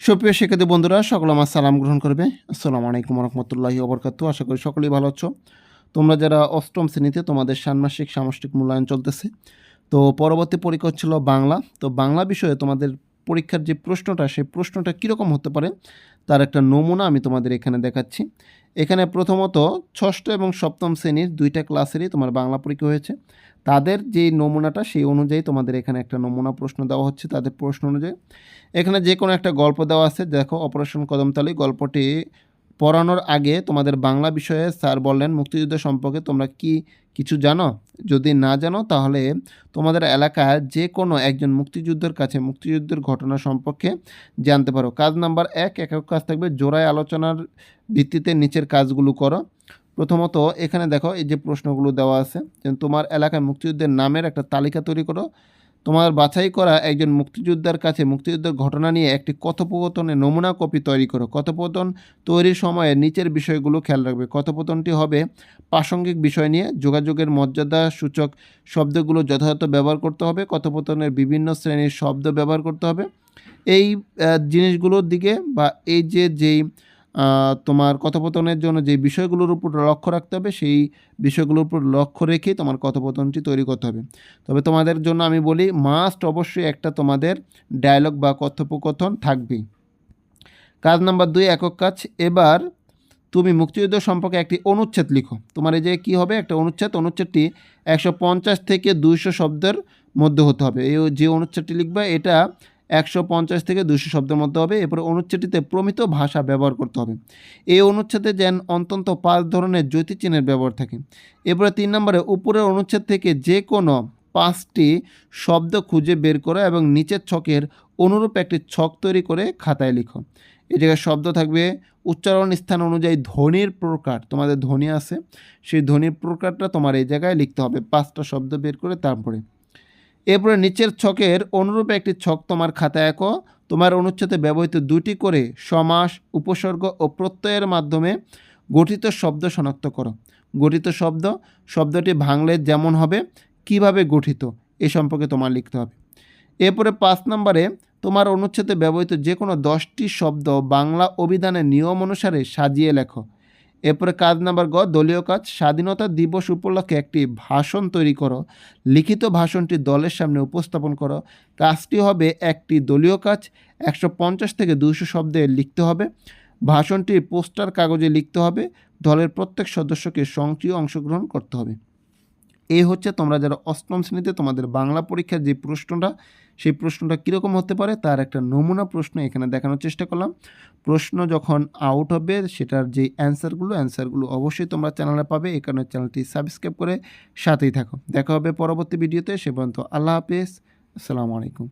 সুপ্রিয় শিক্ষার্থী বন্ধুরা, সকলে আমার সালাম গ্রহণ করবে। আসসালামু আলাইকুম রহমতুল্লাহি ওবরকাতু। আশা করি সকলেই ভালো আছো। তোমরা যারা অষ্টম শ্রেণীতে তোমাদের ষান্মাসিক সামষ্টিক মূল্যায়ন চলতেছে। তো পরবর্তী পরীক্ষা ছিল বাংলা। তো বাংলা বিষয়ে তোমাদের পরীক্ষার যে প্রশ্নটা, সেই প্রশ্নটা কীরকম হতে পারে, তার একটা নমুনা আমি তোমাদের এখানে দেখাচ্ছি। এখানে প্রথমত ষষ্ঠ এবং সপ্তম শ্রেণির দুইটা ক্লাসেরই তোমার বাংলা পরীক্ষা হয়েছে। তাদের যে নমুনাটা, সেই অনুযায়ী তোমাদের এখানে একটা নমুনা প্রশ্ন দেওয়া হচ্ছে তাদের প্রশ্ন অনুযায়ী। এখানে যে কোনো একটা গল্প দেওয়া আছে। দেখো, অপারেশন কদমতালি, গল্পটি পড়ানোর আগে তোমাদের বাংলা বিষয়ে স্যার বললেন, মুক্তিযুদ্ধ সম্পর্কে তোমরা কি কিছু জানো? যদি না জানো, তাহলে তোমাদের এলাকার যে কোনো একজন মুক্তিযুদ্ধের কাছে মুক্তিযুদ্ধের ঘটনা সম্পর্কে জানতে পারো। কাজ নাম্বার এক, একক কাজ থাকবে জোড়ায় আলোচনার ভিত্তিতে নিচের কাজগুলো করো। প্রথমত এখানে দেখো, এই যে প্রশ্নগুলো দেওয়া আছে তোমার এলাকায় মুক্তিযুদ্ধের নামের একটা তালিকা তৈরি করো। তোমার বাছাই করা একজন মুক্তিযোদ্ধার কাছে মুক্তিযুদ্ধের ঘটনা নিয়ে একটি কথোপকথনের নমুনা কপি তৈরি করো। কথোপকথন তৈরির সময়ে নিচের বিষয়গুলো খেয়াল রাখবে। কথোপকথনটি হবে প্রাসঙ্গিক বিষয় নিয়ে, যোগাযোগের মর্যাদা সূচক শব্দগুলো যথাযথ ব্যবহার করতে হবে, কথোপকথনের বিভিন্ন শ্রেণির শব্দ ব্যবহার করতে হবে। এই জিনিসগুলোর দিকে বা এই যে, যেই তোমার কথোপকথনের জন্য যে বিষয়গুলোর উপর লক্ষ্য রাখতে হবে, সেই বিষয়গুলোর উপর লক্ষ্য রেখেই তোমার কথোপকথনটি তৈরি করতে হবে। তবে তোমাদের জন্য আমি বলি মাস্ট অবশ্যই একটা তোমাদের ডায়লগ বা কথোপকথন থাকবেই কাজ নাম্বার দুই, একক কাজ। এবার তুমি মুক্তিযুদ্ধ সম্পর্কে একটি অনুচ্ছেদ লিখো। তোমার এই যে কী হবে? একটা অনুচ্ছেদ। অনুচ্ছেদটি একশো পঞ্চাশ থেকে দুইশো শব্দের মধ্যে হতে হবে। এই যে অনুচ্ছেদটি লিখবে, এটা একশো পঞ্চাশ থেকে দুশো শব্দের মধ্যে হবে। এরপরে অনুচ্ছেদটিতে প্রমিত ভাষা ব্যবহার করতে হবে। এই অনুচ্ছেদে যেন অন্তত পাঁচ ধরনের জ্যোতিচিহ্নের ব্যবহার থাকে। এরপরে তিন নম্বরে উপরের অনুচ্ছেদ থেকে যে কোনো পাঁচটি শব্দ খুঁজে বের করো এবং নিচের ছকের অনুরূপ একটি ছক তৈরি করে খাতায় লিখো। এই জায়গায় শব্দ থাকবে, উচ্চারণ স্থান অনুযায়ী ধ্বনির প্রকার। তোমাদের ধ্বনি আছে, সেই ধ্বনির প্রকারটা তোমার এই জায়গায় লিখতে হবে। পাঁচটা শব্দ বের করে তারপরে এরপরে নিচের ছকের অনুরূপ একটি ছক তোমার খাতায় আঁকো। তোমার অনুচ্ছেদে ব্যবহৃত দুটি করে সমাস, উপসর্গ ও প্রত্যয়ের মাধ্যমে গঠিত শব্দ শনাক্ত করো। গঠিত শব্দ, শব্দটি ভাঙলে যেমন হবে, কীভাবে গঠিত, এ সম্পর্কে তোমার লিখতে হবে। এরপরে পাঁচ নম্বরে তোমার অনুচ্ছেদে ব্যবহৃত যে কোনো দশটি শব্দ বাংলা অভিধানের নিয়ম অনুসারে সাজিয়ে লেখো। এরপরে কাজ নাম্বার গ, দলীয় কাজ, স্বাধীনতা দিবস উপলক্ষে একটি ভাষণ তৈরি করো। লিখিত ভাষণটি দলের সামনে উপস্থাপন করো। কাজটি হবে একটি দলীয় কাজ, একশো পঞ্চাশ থেকে দুশো শব্দে লিখতে হবে। ভাষণটি পোস্টার কাগজে লিখতে হবে। দলের প্রত্যেক সদস্যকে সক্রিয় অংশগ্রহণ করতে হবে। এই হচ্ছে তোমরা যারা অষ্টম শ্রেণীতে তোমাদের বাংলা পরীক্ষার যে প্রশ্নটা, সেই প্রশ্নটা কীরকম হতে পারে তার একটা নমুনা প্রশ্ন এখানে দেখানোর চেষ্টা করলাম। প্রশ্ন যখন আউট হবে সেটার যে অ্যান্সারগুলো অ্যান্সারগুলো অবশ্যই তোমরা চ্যানেলে পাবে। এই কারণে চ্যানেলটি সাবস্ক্রাইব করে সাথেই থাকো। দেখা হবে পরবর্তী ভিডিওতে সে পর্যন্ত আল্লাহ হাফেজ। আসসালামু আলাইকুম।